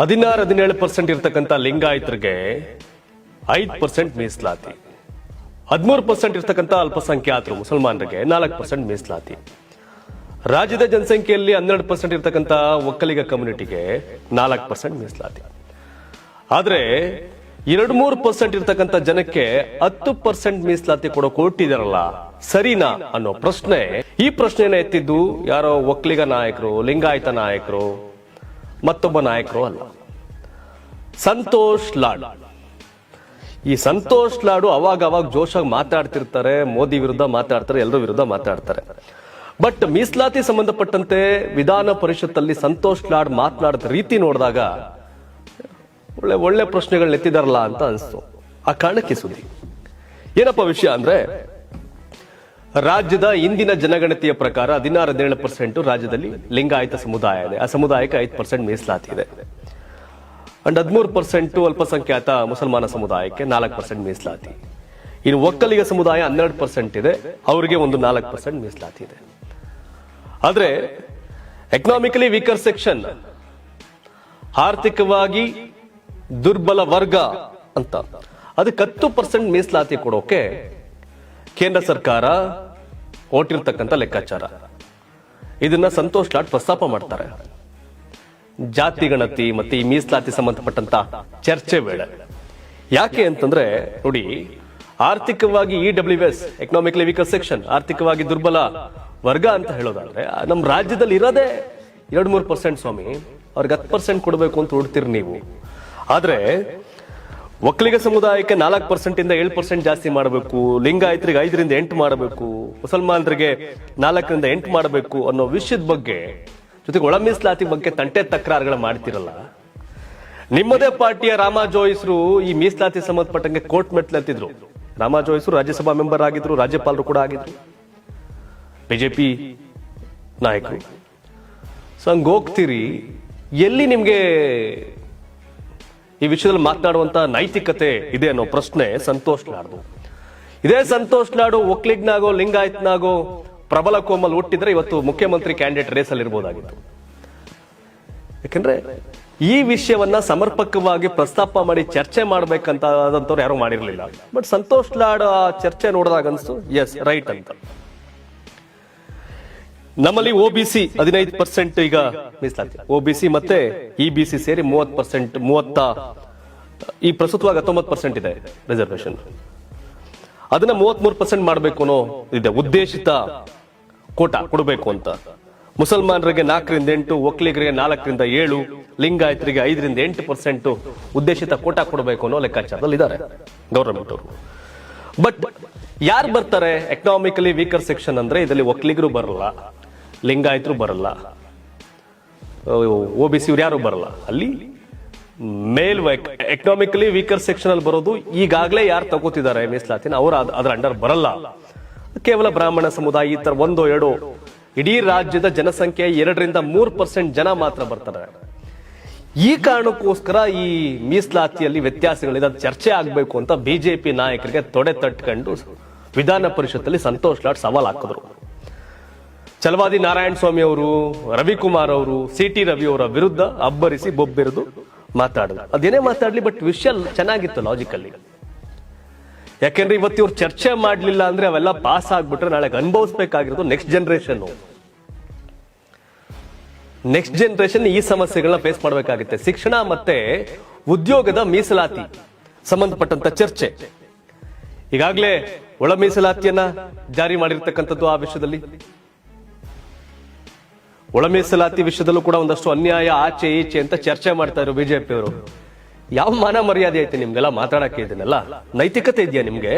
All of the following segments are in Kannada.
ಹದಿನಾರು, ಹದಿನೇಳು ಪರ್ಸೆಂಟ್ ಇರ್ತಕ್ಕಂಥ ಲಿಂಗಾಯತರಿಗೆ ಐದು ಪರ್ಸೆಂಟ್ ಮೀಸಲಾತಿ. ಹದಿಮೂರು ಪರ್ಸೆಂಟ್ ಇರ್ತಕ್ಕಂಥ ಅಲ್ಪಸಂಖ್ಯಾತರು, ಮುಸಲ್ಮಾನರಿಗೆ ನಾಲ್ಕು ಪರ್ಸೆಂಟ್ ಮೀಸಲಾತಿ. ರಾಜ್ಯದ ಜನಸಂಖ್ಯೆಯಲ್ಲಿ ಹನ್ನೆರಡು ಪರ್ಸೆಂಟ್ ಇರ್ತಕ್ಕಂಥ ಒಕ್ಕಲಿಗ ಕಮ್ಯುನಿಟಿಗೆ ನಾಲ್ಕು ಪರ್ಸೆಂಟ್ ಮೀಸಲಾತಿ. ಆದ್ರೆ ಎರಡು ಮೂರು ಪರ್ಸೆಂಟ್ ಇರ್ತಕ್ಕಂಥ ಜನಕ್ಕೆ ಹತ್ತು ಪರ್ಸೆಂಟ್ ಮೀಸಲಾತಿ ಕೊಡೋ ಕೊಟ್ಟಿದಾರಲ್ಲ ಸರಿನಾ ಅನ್ನೋ ಪ್ರಶ್ನೆ. ಈ ಪ್ರಶ್ನೆನ ಎತ್ತಿದ್ದು ಯಾರೋ ಒಕ್ಕಲಿಗ ನಾಯಕರು, ಲಿಂಗಾಯತ ನಾಯಕರು ಮತ್ತೊಬ್ಬ ನಾಯಕರು ಅಲ್ಲ ಸಂತೋಷ್ ಲಾಡ್. ಈ ಸಂತೋಷ್ ಲಾಡು ಅವಾಗ ಅವಾಗ ಜೋಶಾಗಿ ಮಾತಾಡ್ತಿರ್ತಾರೆ, ಮೋದಿ ವಿರುದ್ಧ ಮಾತಾಡ್ತಾರೆ, ಎಲ್ಲರ ವಿರುದ್ಧ ಮಾತಾಡ್ತಾರೆ. ಬಟ್ ಮೀಸಲಾತಿ ಸಂಬಂಧಪಟ್ಟಂತೆ ವಿಧಾನ ಪರಿಷತ್ತಲ್ಲಿ ಸಂತೋಷ್ ಲಾಡ್ ಮಾತನಾಡಿದ ರೀತಿ ನೋಡಿದಾಗ ಒಳ್ಳೆ ಒಳ್ಳೆ ಪ್ರಶ್ನೆಗಳನ್ನ ಎತ್ತಿದಾರಲ್ಲ ಅಂತ ಅನಿಸ್ತು. ಆ ಕಾರಣಕ್ಕೆ ಸುದ್ದಿ. ಏನಪ್ಪ ವಿಷಯ ಅಂದ್ರೆ ರಾಜ್ಯದ ಇಂದಿನ ಜನಗಣತಿಯ ಪ್ರಕಾರ ಹದಿನಾರು ಹದಿನೇಳು ಪರ್ಸೆಂಟ್ ರಾಜ್ಯದಲ್ಲಿ ಲಿಂಗಾಯತ ಸಮುದಾಯ ಇದೆ. ಆ ಸಮುದಾಯಕ್ಕೆ ಐದು ಪರ್ಸೆಂಟ್ ಮೀಸಲಾತಿ ಇದೆ. ಅಂಡ್ ಹದಿಮೂರು ಪರ್ಸೆಂಟ್ ಅಲ್ಪಸಂಖ್ಯಾತ ಮುಸಲ್ಮಾನ ಸಮುದಾಯಕ್ಕೆ ನಾಲ್ಕು ಪರ್ಸೆಂಟ್ ಮೀಸಲಾತಿ. ಇನ್ನು ಒಕ್ಕಲಿಗ ಸಮುದಾಯ ಹನ್ನೆರಡು ಪರ್ಸೆಂಟ್ ಇದೆ. ಅವರಿಗೆ ಒಂದು ನಾಲ್ಕು ಪರ್ಸೆಂಟ್ ಮೀಸಲಾತಿ ಇದೆ. ಆದರೆ ಎಕನಾಮಿಕಲಿ ವೀಕರ್ ಸೆಕ್ಷನ್ ಆರ್ಥಿಕವಾಗಿ ದುರ್ಬಲ ವರ್ಗ ಅಂತ. ಅದಕ್ಕೆ ಹತ್ತು ಪರ್ಸೆಂಟ್ ಮೀಸಲಾತಿ ಕೊಡೋಕೆ ಕೇಂದ್ರ ಸರ್ಕಾರ ಹೊಟ್ಟಿರ್ತಕ್ಕಂಥ ಲೆಕ್ಕಾಚಾರ. ಇದನ್ನ ಸಂತೋಷ್ ಲಾಟ್ ಪ್ರಸ್ತಾಪ ಮಾಡ್ತಾರೆ. ಜಾತಿ, ಗಣತಿ ಮತ್ತೆ ಈ ಮೀಸಲಾತಿ ಸಂಬಂಧಪಟ್ಟಂತ ಚರ್ಚೆ ವೇಳೆ. ಯಾಕೆ ಅಂತಂದ್ರೆ, ನೋಡಿ, ಆರ್ಥಿಕವಾಗಿ E W S economically weaker section ಆರ್ಥಿಕವಾಗಿ ದುರ್ಬಲ ವರ್ಗ ಅಂತ ಹೇಳೋದಾದ್ರೆ ನಮ್ಮ ರಾಜ್ಯದಲ್ಲಿ ಇರೋದೇ ಎರಡ್ ಮೂರು ಪರ್ಸೆಂಟ್ ಸ್ವಾಮಿ. ಅವ್ರಿಗೆ ಹತ್ತು ಪರ್ಸೆಂಟ್ ಕೊಡಬೇಕು ಅಂತ ಹೊಡ್ತೀರಿ ನೀವು. ಆದ್ರೆ ಒಕ್ಕಲಿಗ ಸಮುದಾಯಕ್ಕೆ ನಾಲ್ಕು ಪರ್ಸೆಂಟ್ ಇಂದ ಏಳು ಪರ್ಸೆಂಟ್ ಜಾಸ್ತಿ ಮಾಡಬೇಕು, ಲಿಂಗಾಯತರಿಗೆ ಐದರಿಂದ ಎಂಟು ಮಾಡಬೇಕು, ಮುಸಲ್ಮಾನರಿಗೆ ನಾಲ್ಕರಿಂದ ಎಂಟು ಮಾಡಬೇಕು ಅನ್ನೋ ವಿಷಯದ ಬಗ್ಗೆ, ಜೊತೆಗೆ ಒಳ ಮೀಸಲಾತಿ ಬಗ್ಗೆ ತಂಟೆ ತಕರಾರುಗಳ ಮಾಡ್ತಿರಲ್ಲ. ನಿಮ್ಮದೇ ಪಾರ್ಟಿಯ ರಾಮ ಜೋಯಿಸ್ರು ಈ ಮೀಸಲಾತಿ ಸಂಬಂಧಪಟ್ಟಂಗೆ ಕೋರ್ಟ್ ಮೆಟ್ಲತ್ತಿದ್ರು ರಾಮ ಜೋಯಿಸ್ರು ರಾಜ್ಯಸಭಾ ಮೆಂಬರ್ ಆಗಿದ್ರು, ರಾಜ್ಯಪಾಲರು ಕೂಡ ಆಗಿದ್ರು. ಬಿಜೆಪಿ ನಾಯಕರು. ಸೊ ಹಂಗೋಗ್ತೀರಿ ಎಲ್ಲಿ ನಿಮ್ಗೆ ಈ ವಿಷಯದಲ್ಲಿ ಮಾತನಾಡುವಂತ ನೈತಿಕತೆ ಇದೆ ಅನ್ನೋ ಪ್ರಶ್ನೆ ಸಂತೋಷ್ ನಾಡ್ದು. ಇದೇ ಸಂತೋಷ್ ನಾಡು ಒಕ್ಲಿಗ್ನಾಗೋ, ಲಿಂಗಾಯತ್ನಾಗೋ, ಪ್ರಬಲ ಕೋಮಲ್ ಹುಟ್ಟಿದ್ರೆ ಇವತ್ತು ಮುಖ್ಯಮಂತ್ರಿ ಕ್ಯಾಂಡಿಡೇಟ್ ರೇಸ್ ಅಲ್ಲಿ ಇರ್ಬೋದಾಗಿತ್ತು. ಯಾಕಂದ್ರೆ ಈ ವಿಷಯವನ್ನ ಸಮರ್ಪಕವಾಗಿ ಪ್ರಸ್ತಾಪ ಮಾಡಿ ಚರ್ಚೆ ಮಾಡ್ಬೇಕಂತ ಯಾರು ಮಾಡಿರ್ಲಿಲ್ಲ. ಬಟ್ ಸಂತೋಷ್ ಲಾಡ್ ಆ ಚರ್ಚೆ ನೋಡಿದಾಗ ಅನ್ಸ್ತು ಎಸ್ ರೈಟ್ ಅಂತ. ನಮ್ಮಲ್ಲಿ ಒಬಿಸಿ ಹದಿನೈದು ಪರ್ಸೆಂಟ್ ಈಗ ಮೀಸಲಾತಿ. ಒಬಿಸಿ ಮತ್ತೆ ಇ ಬಿ ಸಿ ಸೇರಿ ಮೂವತ್ ಪರ್ಸೆಂಟ್ ಮೂವತ್ತ, ಈ ಪ್ರಸ್ತುತವಾಗಿ ಹತ್ತೊಂಬತ್ತು ಪರ್ಸೆಂಟ್ ಇದೆ ರಿಸರ್ವೇಶನ್ ಅದನ್ನ ಮೂವತ್ಮೂರು ಪರ್ಸೆಂಟ್ ಮಾಡಬೇಕು ಅನ್ನೋ ಇದೆ, ಉದ್ದೇಶಿತ ಕೋಟ ಕೊಡಬೇಕು ಅಂತ. ಮುಸಲ್ಮಾನರಿಗೆ ನಾಲ್ಕರಿಂದ ಎಂಟು, ಒಕ್ಕಲಿಗರಿಗೆ ನಾಲ್ಕರಿಂದ ಏಳು, ಲಿಂಗಾಯತರಿಗೆ ಐದರಿಂದ ಎಂಟು ಪರ್ಸೆಂಟ್ ಉದ್ದೇಶಿತ ಕೋಟ ಕೊಡಬೇಕು ಅನ್ನೋ ಲೆಕ್ಕಾಚಾರದಲ್ಲಿ ಇದ್ದಾರೆ ಗೌರ್ಮೆಂಟ್ ಅವರು. ಬಟ್ ಯಾರು ಬರ್ತಾರೆ? ಎಕನಾಮಿಕಲಿ ವೀಕರ್ ಸೆಕ್ಷನ್ ಅಂದ್ರೆ ಇದರಲ್ಲಿ ಒಕ್ಕಲಿಗರು ಬರಲ್ಲ. ಲಿಂಗಾಯತರು ಬರಲ್ಲ. ಒ ಬಿ ಸಿ ಇವ್ರು ಯಾರು ಬರಲ್ಲ? ಅಲ್ಲಿ ಮೇಲ್ ಎಕನಾಮಿಕಲಿ ವೀಕರ್ ಸೆಕ್ಷನ್ ಅಲ್ಲಿ ಬರೋದು ಈಗಾಗಲೇ ಯಾರು ತಗೋತಿದ್ದಾರೆ ಮೀಸಲಾತಿನ ಅವರು ಅದ್ರ ಅಂಡರ್ ಬರಲ್ಲ. ಕೇವಲ ಬ್ರಾಹ್ಮಣ ಸಮುದಾಯ, ಈ ತರ ಒಂದು, ಎರಡು, ಇಡೀ ರಾಜ್ಯದ ಜನಸಂಖ್ಯೆ ಎರಡರಿಂದ ಮೂರು ಪರ್ಸೆಂಟ್ ಜನ ಮಾತ್ರ ಬರ್ತಾರೆ. ಈ ಕಾರಣಕ್ಕೋಸ್ಕರ ಈ ಮೀಸಲಾತಿಯಲ್ಲಿ ವ್ಯತ್ಯಾಸಗಳಿದೆ, ಅದು ಚರ್ಚೆ ಆಗಬೇಕು ಅಂತ ಬಿಜೆಪಿ ನಾಯಕರಿಗೆ ತೊಡೆ ತಟ್ಕೊಂಡು ವಿಧಾನ ಪರಿಷತ್ತಲ್ಲಿ ಸಂತೋಷ್ ಲಾಡ್ ಸವಾಲ್ ಹಾಕಿದ್ರು. ಚಲವಾದಿ ನಾರಾಯಣ ಸ್ವಾಮಿ ಅವರು, ರವಿಕುಮಾರ್ ಅವರು, ಸಿ ಟಿ ರವಿ ಅವರ ವಿರುದ್ಧ ಅಬ್ಬರಿಸಿ ಬೊಬ್ಬೆರೆದು ಮಾತಾಡಿದ್ರು ಅದೇನೇ ಮಾತಾಡ್ಲಿ ಬಟ್ ವಿಷಯ ಚೆನ್ನಾಗಿತ್ತು ಲಾಜಿಕಲ್ಲಿ ಯಾಕೆಂದ್ರೆ ಇವತ್ತು ಇವ್ರು ಚರ್ಚೆ ಮಾಡಲಿಲ್ಲ ಅಂದ್ರೆ ಅವೆಲ್ಲ ಪಾಸ್ ಆಗ್ಬಿಟ್ರೆ ನಾಳೆ ಅನುಭವಿಸ್ಬೇಕಾಗಿರೋದು ನೆಕ್ಸ್ಟ್ ಜನರೇಷನ್ ನೆಕ್ಸ್ಟ್ ಜನರೇಷನ್ ಈ ಸಮಸ್ಯೆಗಳನ್ನ ಫೇಸ್ ಮಾಡಬೇಕಾಗುತ್ತೆ. ಶಿಕ್ಷಣ ಮತ್ತೆ ಉದ್ಯೋಗದ ಮೀಸಲಾತಿ ಸಂಬಂಧಪಟ್ಟಂತ ಚರ್ಚೆ. ಈಗಾಗಲೇ ಒಳ ಮೀಸಲಾತಿಯನ್ನ ಜಾರಿ ಮಾಡಿರ್ತಕ್ಕಂಥದ್ದು ಆ ವಿಷಯದಲ್ಲಿ. ಒಳ ಮೀಸಲಾತಿ ವಿಷಯದಲ್ಲೂ ಕೂಡ ಒಂದಷ್ಟು ಅನ್ಯಾಯ, ಆಚೆ, ಈಚೆ ಅಂತ ಚರ್ಚೆ ಮಾಡ್ತಾ ಇದ್ರು ಬಿಜೆಪಿ ಅವರು ಯಾವ ಮಾನ ಮರ್ಯಾದೆ ಐತೆ ನಿಮ್ಗೆಲ್ಲ? ಮಾತಾಡಕ್ಕೆ ಇದನ್ನೆಲ್ಲ? ನೈತಿಕತೆ ಇದೆಯಾ ನಿಮ್ಗೆ?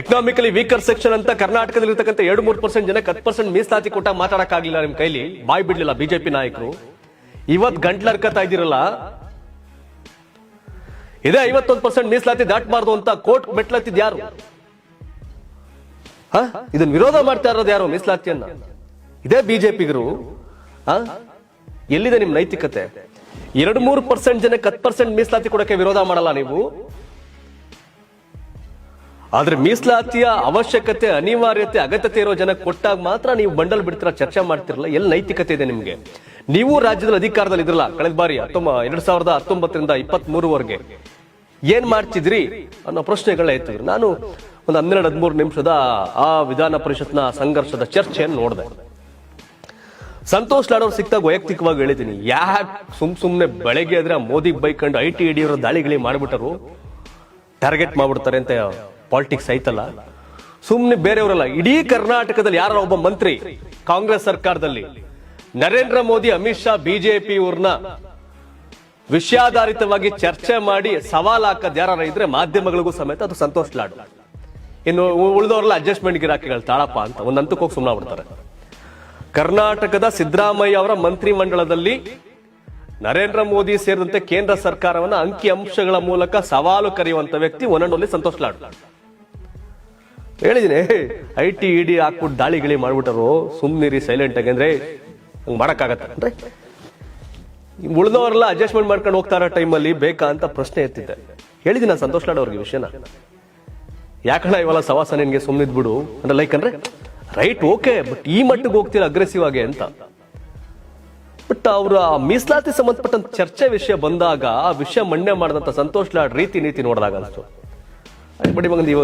ಎಕನಾಮಿಕಲಿ ವೀಕರ್ ಸೆಕ್ಷನ್ ಅಂತ ಕರ್ನಾಟಕದಲ್ಲಿ ಇರ್ತಕ್ಕಂಥ ಎರಡು ಮೂರು ಪರ್ಸೆಂಟ್ ಜನಕ್ಕೆ ಹತ್ತು ಪರ್ಸೆಂಟ್ ಮೀಸಲಾತಿ ಕೊಟ್ಟ ಮಾತಾಡಕ್ಕಾಗ್ಲಿಲ್ಲ ನಿಮ್ ಕೈಲಿ? ಬಾಯ್ ಬಿಡ್ಲಿಲ್ಲ ಬಿಜೆಪಿ ನಾಯಕರು. ಇವತ್ ಗಂಟ್ಲರ್ಕತಾ ಇದ್ದೀರಲ್ಲ? ಇದೇ ಐವತ್ತೊಂದು ಪರ್ಸೆಂಟ್ ಮೀಸಲಾತಿ ದಾಟಬಾರ್ದು ಅಂತ ಕೋರ್ಟ್ ಮೆಟ್ಲತ್ತಿದ್ ಯಾರು? ಇದನ್ನ ವಿರೋಧ ಮಾಡ್ತಾ ಇರೋದು ಯಾರು ಮೀಸಲಾತಿಯನ್ನ? ಇದೇ ಬಿಜೆಪಿಗರು ಎಲ್ಲಿದೆ ನಿಮ್ ನೈತಿಕತೆ? ಎರಡು ಮೂರು ಪರ್ಸೆಂಟ್ ಜನಕ್ಕೆ ಹತ್ತು ಪರ್ಸೆಂಟ್ ಮೀಸಲಾತಿ ಕೊಡಕ್ಕೆ ವಿರೋಧ ಮಾಡಲ್ಲ ನೀವು? ಆದ್ರೆ ಮೀಸಲಾತಿಯ ಅವಶ್ಯಕತೆ, ಅನಿವಾರ್ಯತೆ, ಅಗತ್ಯತೆ ಇರೋ ಜನಕ್ಕೆ ಕೊಟ್ಟಾಗ ಮಾತ್ರ ನೀವು ಬಂಡಲ್ ಬಿಡ್ತೀರ, ಚರ್ಚೆ ಮಾಡ್ತಿರಲ್ಲ, ಎಲ್ಲಿ ನೈತಿಕತೆ ಇದೆ ನಿಮ್ಗೆ? ನೀವು ರಾಜ್ಯದಲ್ಲಿ ಅಧಿಕಾರದಲ್ಲಿ ಇದ್ರಲ್ಲ, ಕಳೆದ ಬಾರಿ ಹತ್ತೊಂಬ, ಎರಡ್ ಸಾವಿರದ ಹತ್ತೊಂಬತ್ತರಿಂದ ಇಪ್ಪತ್ತ್ ಮೂರುವರೆಗೆ ಏನ್ ಮಾಡ್ತಿದ್ರಿ ಅನ್ನೋ ಪ್ರಶ್ನೆಗಳನ್ನ ಎತ್ತಿದ್ರು ನಾನು ಒಂದು ಹನ್ನೆರಡು ಹದಿಮೂರು ನಿಮಿಷದ ಆ ವಿಧಾನ ಪರಿಷತ್ನ ಸಂಘರ್ಷದ ಚರ್ಚೆಯನ್ನು ನೋಡಿದೆ. ಸಂತೋಷ್ ಲಾಡ್ ಅವ್ರು ಸಿಕ್ತಾಗ ವೈಯಕ್ತಿಕವಾಗಿ ಹೇಳಿದ್ದೀನಿ ಯಾಕೆ ಸುಮ್ ಸುಮ್ನೆ ಬೆಳಗ್ಗೆ ಆದ್ರೆ ಮೋದಿ ಬೈಕೊಂಡು ಐ ಟಿ ಹಿಡಿಯೋರು ದಾಳಿಗಳಿಗೆ ಮಾಡಿಬಿಟ್ಟರು ಟಾರ್ಗೆಟ್ ಮಾಡ್ಬಿಡ್ತಾರೆ ಅಂತ ಪಾಲಿಟಿಕ್ಸ್ ಐತಲ್ಲ. ಸುಮ್ನೆ ಬೇರೆಯವರಲ್ಲ, ಇಡೀ ಕರ್ನಾಟಕದಲ್ಲಿ ಯಾರೋ ಒಬ್ಬ ಮಂತ್ರಿ ಕಾಂಗ್ರೆಸ್ ಸರ್ಕಾರದಲ್ಲಿ? ನರೇಂದ್ರ ಮೋದಿ, ಅಮಿತ್ ಶಾ, ಬಿಜೆಪಿ ಇವ್ರನ್ನ ವಿಷಯಾಧಾರಿತವಾಗಿ ಚರ್ಚೆ ಮಾಡಿ ಸವಾಲ್ ಹಾಕದ್ ಯಾರು ಇದ್ರೆ ಮಾಧ್ಯಮಗಳಿಗೂ ಸಮೇತ ಅದು ಸಂತೋಷ್ ಲಾಡ್. ಇನ್ನು ಉಳಿದವರೆಲ್ಲ ಅಡ್ಜಸ್ಟ್ಮೆಂಟ್ ಗಿರಾಕಿಗಳು ತಾಳಪ್ಪ ಅಂತ ಒಂದ್ ಹಂತಕ್ಕೆ ಹೋಗಿ ಸುಮ್ಮನೆ ಬಿಡ್ತಾರೆ ಕರ್ನಾಟಕದ ಸಿದ್ದರಾಮಯ್ಯ ಅವರ ಮಂತ್ರಿ ಮಂಡಲದಲ್ಲಿ ನರೇಂದ್ರ ಮೋದಿ ಸೇರಿದಂತೆ ಕೇಂದ್ರ ಸರ್ಕಾರವನ್ನ ಅಂಕಿ ಅಂಶಗಳ ಮೂಲಕ ಸವಾಲು ಕರೆಯುವಂತ ವ್ಯಕ್ತಿ ಒನ್ನೊಂದಲ್ಲಿ ಸಂತೋಷ್ ಲಾಡ್. ಹೇಳಿದೀನಿ ಐ ಟಿ ಇಡಿ ಹಾಕ್ಬಿಟ್ಟು ದಾಳಿ ಗಿಳಿ ಮಾಡ್ಬಿಟ್ಟರು ಸುಮ್ನಿರಿ ಸೈಲೆಂಟ್ ಆಗಿ ಅಂದ್ರೆ ಹಂಗ್ ಮಾಡಕ್ಕಾಗತ್ತ. ಉಳಿದವರೆಲ್ಲ ಅಡ್ಜಸ್ಟ್ಮೆಂಟ್ ಮಾಡ್ಕೊಂಡು ಹೋಗ್ತಾರ ಟೈಮಲ್ಲಿ ಬೇಕಾ ಅಂತ ಪ್ರಶ್ನೆ ಎತ್ತಿದ್ದೆ. ಹೇಳಿದ್ದೀನಿ ನಾನು ಸಂತೋಷ್ ಲಾಡ್ ಅವ್ರಿಗೆ ವಿಷಯನ. ಯಾಕಣ್ಣ ಇವೆಲ್ಲ ಸವಾಸ ನಿನ್ಗೆ ಸುಮ್ಮನಿದ್ಬಿಡು ಅಂದ್ರೆ ಲೈಕ್ ಅಂದ್ರೆ ರೈಟ್ ಓಕೆ ಬಟ್ ಈ ಮಟ್ಟಿಗೆ ಹೋಗ್ತೀರ ಅಗ್ರೆಸಿವ್ ಆಗಿ ಅಂತ. ಬಟ್ ಅವರ ಮೀಸಲಾತಿ ಸಂಬಂಧಪಟ್ಟಂತ ಚರ್ಚೆ ವಿಷಯ ಬಂದಾಗ, ಆ ವಿಷಯ ಮಂಡ್ಯ ಮಾಡಿದಂತ ಸಂತೋಷ್ ಲಾಡ್ ರೀತಿ ನೀತಿ ನೋಡಿದಾಗ ಅನಿಸ್ತು. ಬಡಿ ಇವಾಗ ಇವ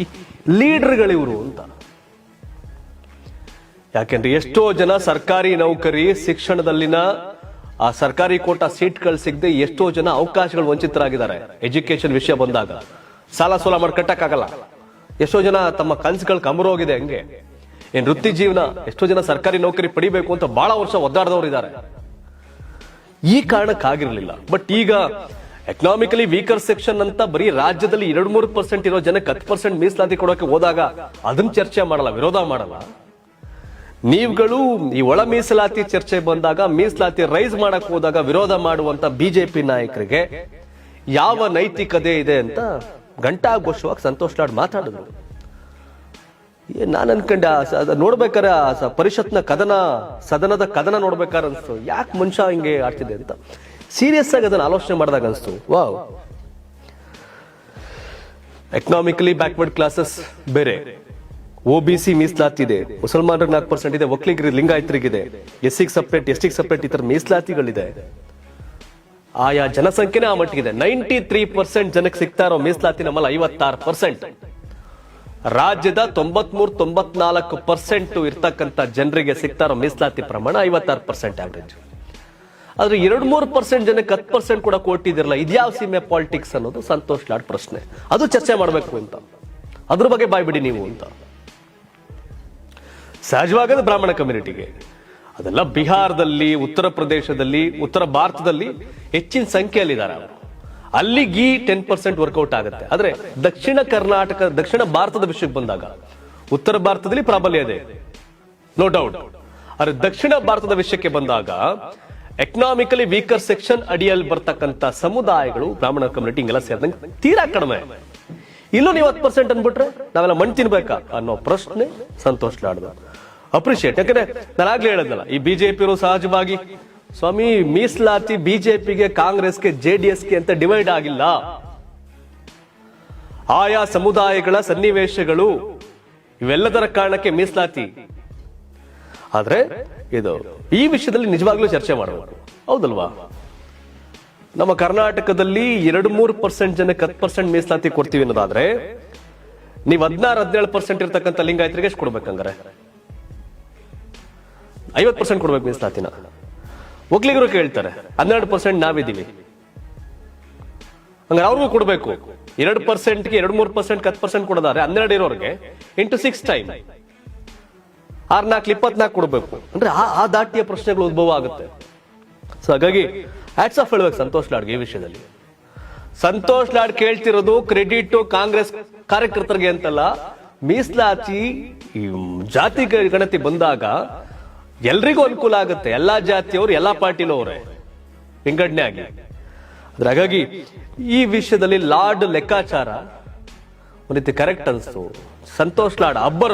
ಈ ಲೀಡರ್ಗಳಿವರು ಅಂತ. ಯಾಕೆಂದ್ರೆ ಎಷ್ಟೋ ಜನ ಸರ್ಕಾರಿ ನೌಕರಿ ಶಿಕ್ಷಣದಲ್ಲಿನ, ಆ ಸರ್ಕಾರಿ ಕೋಟಾ ಸೀಟ್ಗಳು ಸಿಗದೆ ಎಷ್ಟೋ ಜನ ಅವಕಾಶಗಳು ವಂಚಿತರಾಗಿದ್ದಾರೆ ಎಜುಕೇಶನ್ ವಿಷಯ ಬಂದಾಗ. ಸಾಲ ಸೋಲ ಮಾಡಿ ಕಟ್ಟಕ್ಕಾಗಲ್ಲ. ಎಷ್ಟೋ ಜನ ತಮ್ಮ ಕನ್ಸುಗಳು ಕಮರೋಗಿದೆ ಹಂಗೆ. ಏನ್ ವೃತ್ತಿ ಜೀವನ, ಎಷ್ಟೋ ಜನ ಸರ್ಕಾರಿ ನೌಕರಿ ಪಡಿಬೇಕು ಅಂತ ಬಹಳ ವರ್ಷ ಒದ್ದಾಡದವ್ರು ಇದ್ದಾರೆ ಈ ಕಾರಣಕ್ಕಾಗಿರ್ಲಿಲ್ಲ. ಬಟ್ ಈಗ ಎಕನಾಮಿಕಲಿ ವೀಕರ್ ಸೆಕ್ಷನ್ ಅಂತ ಬರೀ ರಾಜ್ಯದಲ್ಲಿ ಎರಡು ಮೂರು ಪರ್ಸೆಂಟ್ ಇರೋ ಜನಕ್ಕೆ ಹತ್ತು ಪರ್ಸೆಂಟ್ ಮೀಸಲಾತಿ ಕೊಡೋಕೆ ಹೋದಾಗ ಅದನ್ನ ಚರ್ಚೆ ಮಾಡಲ್ಲ, ವಿರೋಧ ಮಾಡಲ್ಲ. ನೀವುಗಳು ಈ ಒಳ ಮೀಸಲಾತಿ ಚರ್ಚೆ ಬಂದಾಗ, ಮೀಸಲಾತಿ ರೈಸ್ ಮಾಡಕ್ ಹೋದಾಗ ವಿರೋಧ ಮಾಡುವಂತ ಬಿಜೆಪಿ ನಾಯಕರಿಗೆ ಯಾವ ನೈತಿಕತೆ ಇದೆ ಅಂತ ಘಂಟಾಘೋಷವಾಗಿ ಸಂತೋಷ್ ಲಾಡ್ ಮಾತಾಡಿದ್ರು. ನಾನ್ ಅನ್ಕೊಂಡೆ ನೋಡ್ಬೇಕಾರೆ ಪರಿಷತ್ನ ಕದನ, ಸದನದ ಕದನ ನೋಡ್ಬೇಕಾರೆ ಅನ್ಸ್ತು. ಯಾಕೆ ಮನುಷ್ಯ ಹಿಂಗೆ ಆಡ್ತಿದೆ ಅಂತ. ಸೀರಿಯಸ್ ಆಗಿ ಅದನ್ನ ಆಲೋಚನೆ ಮಾಡಿದಾಗ ಅನಿಸ್ತು. ವಾವ್ ಎಕನಾಮಿಕಲಿ ಬ್ಯಾಕ್ವರ್ಡ್ ಕ್ಲಾಸಸ್ ಬೇರೆ. ಒ ಬಿ ಸಿ ಮೀಸಲಾತಿದೆ. ಮುಸಲ್ಮಾನರಿಗೆ ನಾಲ್ಕು ಪರ್ಸೆಂಟ್ ಇದೆ ಒಕ್ಕಲಿಗರಿಗೆ ಲಿಂಗಾಯತರಿಗಿದೆ. ಎಸ್ ಸಿಗ್ ಸಪ್ರೇಟ್ ಎಸ್ ಟಿಗ್ ಸಪ್ರೇಟ್ ಈ ತರ ಮೀಸಲಾತಿಗಳಿದೆ. ಆಯಾ ಜನಸಂಖ್ಯೆನೇ ಆ ಮಟ್ಟಿಗೆ ನೈಂಟಿ ತ್ರೀ ಪರ್ಸೆಂಟ್ ಜನಕ್ಕೆ ಸಿಗ್ತಾ ಇರೋ ಮೀಸಲಾತಿ ನಮ್ಮಲ್ಲಿ ಐವತ್ತಾರು ಪರ್ಸೆಂಟ್ ರಾಜ್ಯದ ತೊಂಬತ್ಮೂರು, ತೊಂಬತ್ನಾಲ್ಕು ಪರ್ಸೆಂಟ್ ಇರ್ತಕ್ಕಂಥ ಜನರಿಗೆ ಸಿಗ್ತಾರೋ ಮೀಸಲಾತಿ ಪ್ರಮಾಣ ಐವತ್ತಾರು ಪರ್ಸೆಂಟ್ ಆವರೇಜ್ ಆದ್ರೆ ಎರಡು ಮೂರು ಪರ್ಸೆಂಟ್ ಜನಕ್ಕೆ ಹತ್ತು ಪರ್ಸೆಂಟ್ ಕೂಡ ಕೊಟ್ಟಿದಿರಲ್ಲ ಇದ್ಯಾವ ಸೀಮೆ ಪಾಲಿಟಿಕ್ಸ್ ಅನ್ನೋದು ಸಂತೋಷ್ ಲಾಡ್ ಪ್ರಶ್ನೆ. ಅದು ಚರ್ಚೆ ಮಾಡಬೇಕು ಅಂತ. ಅದ್ರ ಬಗ್ಗೆ ಬಾಯ್ಬಿಡಿ ನೀವು ಅಂತ. ಸಹಜವಾಗದ ಬ್ರಾಹ್ಮಣ ಕಮ್ಯುನಿಟಿಗೆ ಅದೆಲ್ಲ ಬಿಹಾರದಲ್ಲಿ, ಉತ್ತರ ಪ್ರದೇಶದಲ್ಲಿ, ಉತ್ತರ ಭಾರತದಲ್ಲಿ ಹೆಚ್ಚಿನ ಸಂಖ್ಯೆಯಲ್ಲಿದ್ದಾರೆ ಅವರು. ಅಲ್ಲಿಗೆ ಟೆನ್ ಪರ್ಸೆಂಟ್ ವರ್ಕೌಟ್ ಆಗುತ್ತೆ. ಆದ್ರೆ ದಕ್ಷಿಣ ಕರ್ನಾಟಕ, ದಕ್ಷಿಣ ಭಾರತದ ವಿಷಯಕ್ಕೆ ಬಂದಾಗ, ಉತ್ತರ ಭಾರತದಲ್ಲಿ ಪ್ರಾಬಲ್ಯ ಇದೆ. ನೋ ಡೌಟ್ ಆದ್ರೆ ದಕ್ಷಿಣ ಭಾರತದ ವಿಷಯಕ್ಕೆ ಬಂದಾಗ ಎಕನಾಮಿಕಲಿ ವೀಕರ್ ಸೆಕ್ಷನ್ ಅಡಿಯಲ್ಲಿ ಬರ್ತಕ್ಕಂತ ಸಮುದಾಯಗಳು, ಬ್ರಾಹ್ಮಣ ಕಮ್ಯುನಿಟಿ ಹಿಂಗೆಲ್ಲ ಸೇರಿದಂಗೆ ತೀರಾ ಕಡಿಮೆ. ಇಲ್ಲೂ ನೀವು ಹತ್ತು ಪರ್ಸೆಂಟ್ ಅನ್ಬಿಟ್ರೆ ನಾವೆಲ್ಲ ಮಣ್ಣು ತಿನ್ಬೇಕಾ? ಅನ್ನೋ ಪ್ರಶ್ನೆ ಸಂತೋಷ್ ಲಾಡ್ದು. ಅಪ್ರಿಷಿಯೇಟ್ ಯಾಕಂದ್ರೆ ನಾನು ಆಗ್ಲೇ ಹೇಳಿದ್ನಲ್ಲ, ಈ ಬಿಜೆಪಿಯವರು ಸಹಜವಾಗಿ ಸ್ವಾಮಿ, ಮೀಸಲಾತಿ ಬಿಜೆಪಿಗೆ, ಕಾಂಗ್ರೆಸ್ಗೆ, ಜೆಡಿಎಸ್ಗೆ ಅಂತ ಡಿವೈಡ್ ಆಗಿಲ್ಲ. ಆಯಾ ಸಮುದಾಯಗಳ ಸನ್ನಿವೇಶಗಳು ಇವೆಲ್ಲದರ ಕಾರಣಕ್ಕೆ ಮೀಸಲಾತಿ. ಆದ್ರೆ ಇದು ಈ ವಿಷಯದಲ್ಲಿ ನಿಜವಾಗ್ಲೂ ಚರ್ಚೆ ಮಾಡಬೇಕು. ಹೌದಲ್ವಾ? ನಮ್ಮ ಕರ್ನಾಟಕದಲ್ಲಿ ಎರಡು ಮೂರು ಪರ್ಸೆಂಟ್ ಜನಕ್ಕೆ ಹತ್ತು ಪರ್ಸೆಂಟ್ ಮೀಸಲಾತಿ ಕೊಡ್ತೀವಿ ಅನ್ನೋದಾದ್ರೆ, ನೀವು ಹದಿನಾರು, ಹದಿನೇಳು ಪರ್ಸೆಂಟ್ ಇರ್ತಕ್ಕಂಥ ಲಿಂಗಾಯತರಿಗೆ ಎಷ್ಟು ಕೊಡ್ಬೇಕಂಗಾರೆ? ಐವತ್ತು ಪರ್ಸೆಂಟ್ ಕೊಡ್ಬೇಕು ಮೀಸಲಾತಿನ. ಒಕ್ಲಿಗರು ಕೇಳ್ತಾರೆ, ಹನ್ನೆರಡು ಪರ್ಸೆಂಟ್ ನಾವಿದ್ದೀವಿ. ಹಂಗಾರೆ ಅವ್ರಿಗೂ ಕೊಡಬೇಕು. ಎರಡು ಪರ್ಸೆಂಟ್ಗೆ ಎರಡು ಮೂರು ಪರ್ಸೆಂಟ್ ಹತ್ತು ಪರ್ಸೆಂಟ್ ಕೊಡೋದಾದ್ರೆ ಹನ್ನೆರಡು ಇರೋರಿಗೆ ಇಂಟು ಸಿಕ್ಸ್ ಟೈಮ್ ಆರ್ ನಾಲ್ಕು ಇಪ್ಪತ್ನಾಲ್ಕು ಕೊಡಬೇಕು. ಅಂದ್ರೆ ಆ ಆ ದಾಟಿಯ ಪ್ರಶ್ನೆಗಳು ಉದ್ಭವ ಆಗುತ್ತೆ. ಸೊ ಹಾಗಾಗಿ ಆಟ್ಸ್ ಆಫ್ ಹೇಳ್ಬೇಕು ಸಂತೋಷ್ ಲಾಡ್ಗೆ ಈ ವಿಷಯದಲ್ಲಿ. ಸಂತೋಷ್ ಲಾಡ್ ಕೇಳ್ತಿರೋದು ಕ್ರೆಡಿಟ್ ಕಾಂಗ್ರೆಸ್ ಕಾರ್ಯಕರ್ತರಿಗೆ ಅಂತಲ್ಲ, ಮೀಸಲಾತಿ ಜಾತಿ ಗಣತಿ ಬಂದಾಗ ಎಲ್ರಿಗೂ ಅನುಕೂಲ ಆಗುತ್ತೆ. ಎಲ್ಲಾ ಜಾತಿಯವರು, ಎಲ್ಲಾ ಪಾರ್ಟಿಲೂ ಅವರೇ ವಿಂಗಡಣೆ ಆಗಿ ಅದ್ರ ಹಾಗಾಗಿ ಈ ವಿಷಯದಲ್ಲಿ ಲಾರ್ಡ್ ಲೆಕ್ಕಾಚಾರ ಒಂದು ರೀತಿ ಕರೆಕ್ಟ್ ಅನ್ಸ್ತು. ಸಂತೋಷ್ ಲಾಡ್ ಅಬ್ಬರ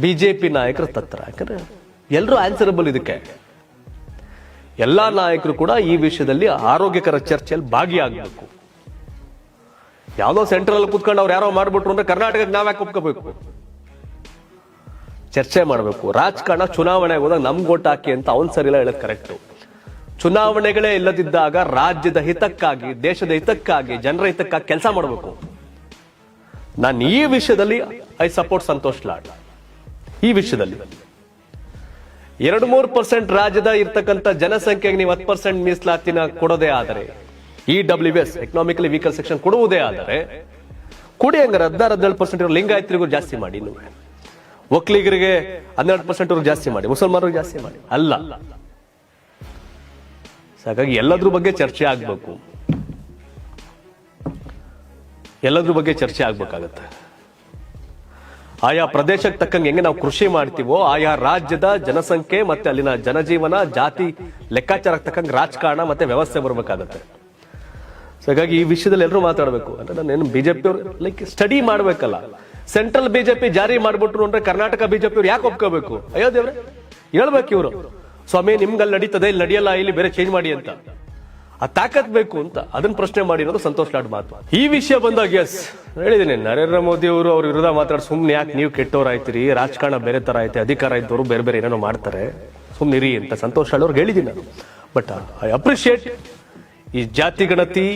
ಬಿಜೆಪಿ ನಾಯಕರ ತತ್ರ. ಯಾಕಂದ್ರೆ ಎಲ್ಲರೂ ಆನ್ಸರಬಲ್ ಇದಕ್ಕೆ. ಎಲ್ಲಾ ನಾಯಕರು ಕೂಡ ಈ ವಿಷಯದಲ್ಲಿ ಆರೋಗ್ಯಕರ ಚರ್ಚೆಯಲ್ಲಿ ಭಾಗಿಯಾಗಬೇಕು. ಯಾವುದೋ ಸೆಂಟ್ರಲ್ ಕುತ್ಕೊಂಡು ಅವ್ರು ಯಾರೋ ಮಾಡ್ಬಿಟ್ರು ಅಂದ್ರೆ ಕರ್ನಾಟಕಕ್ಕೆ ನಾವ್ಯಾಕೆ ಒಪ್ಕೋಬೇಕು? ಚರ್ಚೆ ಮಾಡಬೇಕು. ರಾಜಕಾರಣ ಚುನಾವಣೆಗೆ ಹೋದಾಗ ನಮ್ಗೆ ಓಟ್ ಹಾಕಿ ಅಂತ ಅವನ್ ಸರಿಲ್ಲ ಹೇಳೋದು ಕರೆಕ್ಟು ಚುನಾವಣೆಗಳೇ ಇಲ್ಲದಿದ್ದಾಗ ರಾಜ್ಯದ ಹಿತಕ್ಕಾಗಿ, ದೇಶದ ಹಿತಕ್ಕಾಗಿ, ಜನರ ಹಿತಕ್ಕಾಗಿ ಕೆಲಸ ಮಾಡಬೇಕು. ನಾನು ಈ ವಿಷಯದಲ್ಲಿ ಐ ಸಪೋರ್ಟ್ ಸಂತೋಷ್ ಲಾಡ್. ಈ ವಿಷಯದಲ್ಲಿ. ಎರಡು ಮೂರು ಪರ್ಸೆಂಟ್ ರಾಜ್ಯದ ಇರ್ತಕ್ಕಂಥ ಜನಸಂಖ್ಯೆಗೆ ನೀವು ಹತ್ತು ಪರ್ಸೆಂಟ್ ಮೀಸಲಾತಿನ ಕೊಡೋದೇ ಆದರೆ, E W S economically weaker section ಕೊಡುವುದೇ ಆದರೆ, ಕೊಡಿ ಹಂಗಾರೆ ಹದಿನಾರು, ಹದಿನೇಳು ಪರ್ಸೆಂಟ್ ಇರೋ ಲಿಂಗಾಯತರಿಗೂ ಜಾಸ್ತಿ ಮಾಡಿ ನೀವು. ಒಕ್ಕಲಿಗರಿಗೆ ಹನ್ನೆರಡು ಪರ್ಸೆಂಟ್ ಜಾಸ್ತಿ ಮಾಡಿ ಮುಸಲ್ಮಾನರಿಗೆ ಜಾಸ್ತಿ ಮಾಡಿ. ಅಲ್ಲ. ಹಾಗಾಗಿ ಎಲ್ಲದ್ರ ಬಗ್ಗೆ ಚರ್ಚೆ ಆಗ್ಬೇಕು. ಎಲ್ಲದ್ರ ಬಗ್ಗೆ ಚರ್ಚೆ ಆಗ್ಬೇಕಾಗತ್ತೆ. ಆಯಾ ಪ್ರದೇಶಕ್ಕೆ ತಕ್ಕಂಗೆ ಹೆಂಗೆ ನಾವು ಕೃಷಿ ಮಾಡ್ತೀವೋ, ಆಯಾ ರಾಜ್ಯದ ಜನಸಂಖ್ಯೆ ಮತ್ತೆ ಅಲ್ಲಿನ ಜನಜೀವನ, ಜಾತಿ, ಲೆಕ್ಕಾಚಾರಕ್ಕೆ ತಕ್ಕಂಗೆ ರಾಜಕಾರಣ ಮತ್ತೆ ವ್ಯವಸ್ಥೆ ಬರಬೇಕಾಗತ್ತೆ. ಹಾಗಾಗಿ ಈ ವಿಷಯದಲ್ಲಿ ಎಲ್ಲರೂ ಮಾತಾಡಬೇಕು. ಅಂದ್ರೆ ಬಿಜೆಪಿ ಅವರು ಲೈಕ್ ಸ್ಟಡಿ ಮಾಡ್ಬೇಕಲ್ಲ. ಸೆಂಟ್ರಲ್ ಬಿಜೆಪಿ ಜಾರಿ ಮಾಡ್ಬಿಟ್ರು ಅಂದ್ರೆ ಕರ್ನಾಟಕ ಬಿಜೆಪಿ ಅವ್ರು ಯಾಕೆ ಒಪ್ಕೋಬೇಕು? ಅಯ್ಯೋ ದೇವ್ರೆ, ಹೇಳ್ಬೇಕು ಇವರು. ಸ್ವಾಮಿ ನಿಮ್ಗೆ ಅಲ್ಲಿ ನಡೀತದೆ, ಇಲ್ಲಿ ನಡೆಯಲ್ಲ, ಇಲ್ಲಿ ಬೇರೆ ಚೇಂಜ್ ಮಾಡಿ ಅಂತ. ಆ ತಾಕತ್ ಬೇಕು ಅಂತ ಅದನ್ನ ಪ್ರಶ್ನೆ ಮಾಡಿರೋದು ಸಂತೋಷ್ ಲಾಡ್ ಮಾತು. ಈ ವಿಷಯ ಬಂದಾಗ ಎಸ್ ಹೇಳಿದ್ದೀನಿ ನರೇಂದ್ರ ಮೋದಿ ಅವರು ಅವ್ರ ವಿರುದ್ಧ ಮಾತಾಡಿ, ಸುಮ್ನೆ ಯಾಕೆ ನೀವು ಕೆಟ್ಟವ್ರಾಯ್ತೀರಿ ರಾಜಕಾರಣ ಬೇರೆ ತರ ಐತೆ ಅಧಿಕಾರ ಇದ್ದವರು ಬೇರೆ ಬೇರೆ ಏನೇನೋ ಮಾಡ್ತಾರೆ. ಸುಮ್ನೆ ಇರಿ ಅಂತ ಸಂತೋಷ್ ಲಾಡ್ ಅವ್ರಿಗೆ ಹೇಳಿದ್ದೀನಿ ನಾನು. ಬಟ್ ಐ ಅಪ್ರಿಷಿಯೇಟ್ ಈ ಜಾತಿ ಗಣತಿ,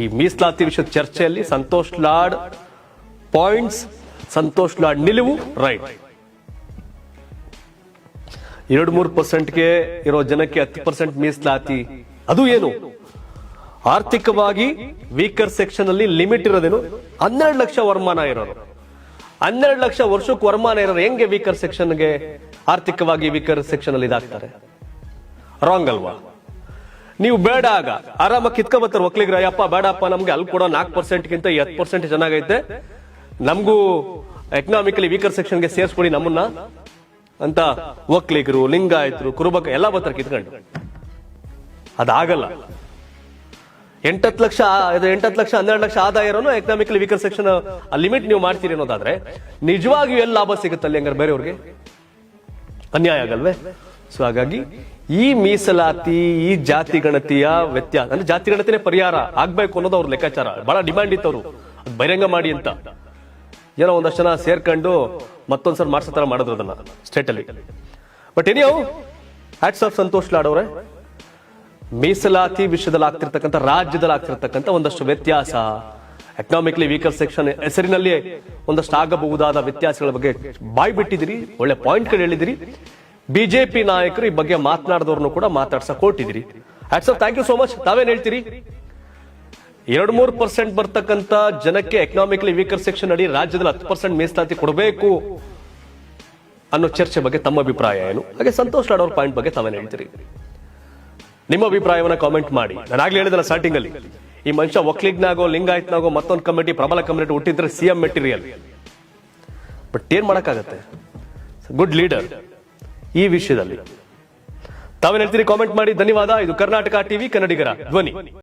ಈ ಮೀಸಲಾತಿ ವಿಷಯದ ಚರ್ಚೆಯಲ್ಲಿ ಸಂತೋಷ್ ಲಾಡ್ ಪಾಯಿಂಟ್ಸ್ ಸಂತೋಷ್ ಲಾಡ್ ನಿಲುವು ರೈಟ್ ಎರಡು ಮೂರು ಪರ್ಸೆಂಟ್ಗೆ ಇರೋ ಜನಕ್ಕೆ ಹತ್ತು ಪರ್ಸೆಂಟ್ ಮೀಸಲಾತಿ. ಅದು ಏನು? ಆರ್ಥಿಕವಾಗಿ ವೀಕರ್ ಸೆಕ್ಷನ್ ಅಲ್ಲಿ ಲಿಮಿಟ್ ಇರೋದೇನು? ಹನ್ನೆರಡು ಲಕ್ಷ ವರಮಾನ ಇರೋರು. ಹನ್ನೆರಡು ಲಕ್ಷ ವರ್ಷಕ್ಕೆ ವರಮಾನ ಇರೋರು ಹೆಂಗೆ ವೀಕರ್ ಸೆಕ್ಷನ್ಗೆ ಆರ್ಥಿಕವಾಗಿ ವೀಕರ್ ಸೆಕ್ಷನ್ ಅಲ್ಲಿ ಇದಾಗ್ತಾರೆ? ರಾಂಗ್ ಅಲ್ವಾ? ನೀವು ಬೇಡ ಆಗ. ಆರಾಮಾಗಿ ಕಿತ್ಕೊಬತ್ತಾರೆ ಒಕ್ಲಿಗ್ರ ಅಯ್ಯಪ್ಪ ಬೇಡಪ್ಪ, ನಮ್ಗೆ ಅಲ್ಲಿ ಕೊಡೋ ನಾಲ್ಕು ಪರ್ಸೆಂಟ್ಗಿಂತ ಹತ್ತು ಪರ್ಸೆಂಟ್ ಚೆನ್ನಾಗೈತೆ. ನಮಗೂ ಎಕನಾಮಿಕಲಿ ವೀಕರ್ ಸೆಕ್ಷನ್ಗೆ ಸೇರಿಸ್ಕೊಡಿ ನಮ್ಮನ್ನ ಅಂತ ಒಕ್ಲಿಗರು ಲಿಂಗಾಯತರು, ಕುರುಬಕ ಎಲ್ಲ ಬರ್ತಾರೆ ಕಿತ್ಕೊಂಡು. ಅದಾಗಲ್ಲ. ಎಂಟತ್ತು ಲಕ್ಷ ಎಂಟತ್ತು ಲಕ್ಷ, ಹನ್ನೆರಡು ಲಕ್ಷ ಆದಾಯ ಇರೋನು ಎಕನಾಮಿಕಲಿ ವೀಕರ್ ಸೆಕ್ಷನ್ ಲಿಮಿಟ್ ನೀವು ಮಾಡ್ತೀರಿ ಅನ್ನೋದಾದ್ರೆ ನಿಜವಾಗಿಯೂ ಎಲ್ಲಿ ಲಾಭ ಸಿಗುತ್ತಲ್ಲಿ ಹಂಗಾರೆ ಬೇರೆಯವ್ರಿಗೆ? ಅನ್ಯಾಯ ಆಗಲ್ವೇ? ಸೊ ಹಾಗಾಗಿ ಈ ಮೀಸಲಾತಿ, ಈ ಜಾತಿ ಗಣತಿಯ ವ್ಯತ್ಯಾಸ, ಅಂದ್ರೆ ಜಾತಿ ಗಣತಿನೇ ಪರಿಹಾರ ಆಗ್ಬೇಕು ಅನ್ನೋದು ಅವ್ರ ಲೆಕ್ಕಾಚಾರ. ಬಹಳ ಡಿಮ್ಯಾಂಡ್ ಇತ್ತು ಅವರು ಬಹಿರಂಗ ಮಾಡಿ ಅಂತ. ಏನೋ ಒಂದಷ್ಟು ಜನ ಸೇರ್ಕೊಂಡು ಮತ್ತೊಂದ್ಸಲ ಮಾಡ್ಸೋ ತರ ಮಾಡಿದ್ರು ಅದನ್ನ ಸ್ಟೇಟ್ ಅಲ್ಲಿ. ಬಟ್ ಅವು ಹ್ಯಾಟ್ಸ್ ಆಫ್ ಸಂತೋಷ್ ಲಾಡವ್ರೆ ಮೀಸಲಾತಿ ವಿಷಯದಲ್ಲಿ ಆಗ್ತಿರ್ತಕ್ಕಂಥ ರಾಜ್ಯದಲ್ಲಿ ಆಗ್ತಿರ್ತಕ್ಕಂಥ ಒಂದಷ್ಟು ವ್ಯತ್ಯಾಸ. ಎಕನಾಮಿಕ್ಲಿ ವೀಕರ್ ಸೆಕ್ಷನ್ ಹೆಸರಿನಲ್ಲಿ ಒಂದಷ್ಟು ಆಗಬಹುದಾದ ವ್ಯತ್ಯಾಸಗಳ ಬಗ್ಗೆ ಬಾಯ್ ಬಿಟ್ಟಿದ್ದೀರಿ, ಒಳ್ಳೆ ಪಾಯಿಂಟ್ಗಳು ಹೇಳಿದಿರಿ ಬಿಜೆಪಿ ನಾಯಕರು ಈ ಬಗ್ಗೆ ಮಾತನಾಡಿದವ್ರನ್ನು ಕೂಡ ಮಾತಾಡ್ಸಕ್ hats off thank you so much ತಾವೇನ್ ಹೇಳ್ತೀರಿ? ಎರಡು ಮೂರು ಪರ್ಸೆಂಟ್ ಬರ್ತಕ್ಕಂಥ ಜನಕ್ಕೆ ಎಕನಾಮಿಕ್ಲಿ ವೀಕರ್ ಸೆಕ್ಷನ್ ಅಡಿ ರಾಜ್ಯದಲ್ಲಿ ಹತ್ತು ಪರ್ಸೆಂಟ್ ಮೀಸಲಾತಿ ಕೊಡಬೇಕು ಅನ್ನೋ ಚರ್ಚೆ ಬಗ್ಗೆ ತಮ್ಮ ಅಭಿಪ್ರಾಯ ಏನು? ಹಾಗೆ ಸಂತೋಷ್ ಲಾಡ್ ಅವ್ರ ಪಾಯಿಂಟ್ ಬಗ್ಗೆ ತಾವೇನು ಹೇಳ್ತೀರಿ? ನಿಮ್ಮ ಅಭಿಪ್ರಾಯವನ್ನ ಕಾಮೆಂಟ್ ಮಾಡಿ. ನಾನು ಆಗ್ಲೇ ಹೇಳಿದಲ್ಲ ಸ್ಟಾರ್ಟಿಂಗ್ ಅಲ್ಲಿ. ಈ ಮನುಷ್ಯ ಒಕ್ಲಿಗ್ನಾಗೋ, ಲಿಂಗಾಯತ್ನಾಗೋ, ಮತ್ತೊಂದು ಕಮಿಟಿ ಪ್ರಬಲ ಕಮಿಟಿ ಹುಟ್ಟಿದ್ರೆ ಸಿಎಂ ಮೆಟೀರಿಯಲ್ ಬಟ್ ಏನ್ ಮಾಡಕ್ಕಾಗತ್ತೆ? ಗುಡ್ ಲೀಡರ್ ಈ ವಿಷಯದಲ್ಲಿ. ತಾವೇನ್ ಹೇಳ್ತೀರಿ? ಕಾಮೆಂಟ್ ಮಾಡಿ. ಧನ್ಯವಾದ. ಇದು ಕರ್ನಾಟಕ ಟಿವಿ, ಕನ್ನಡಿಗರ ಧ್ವನಿ.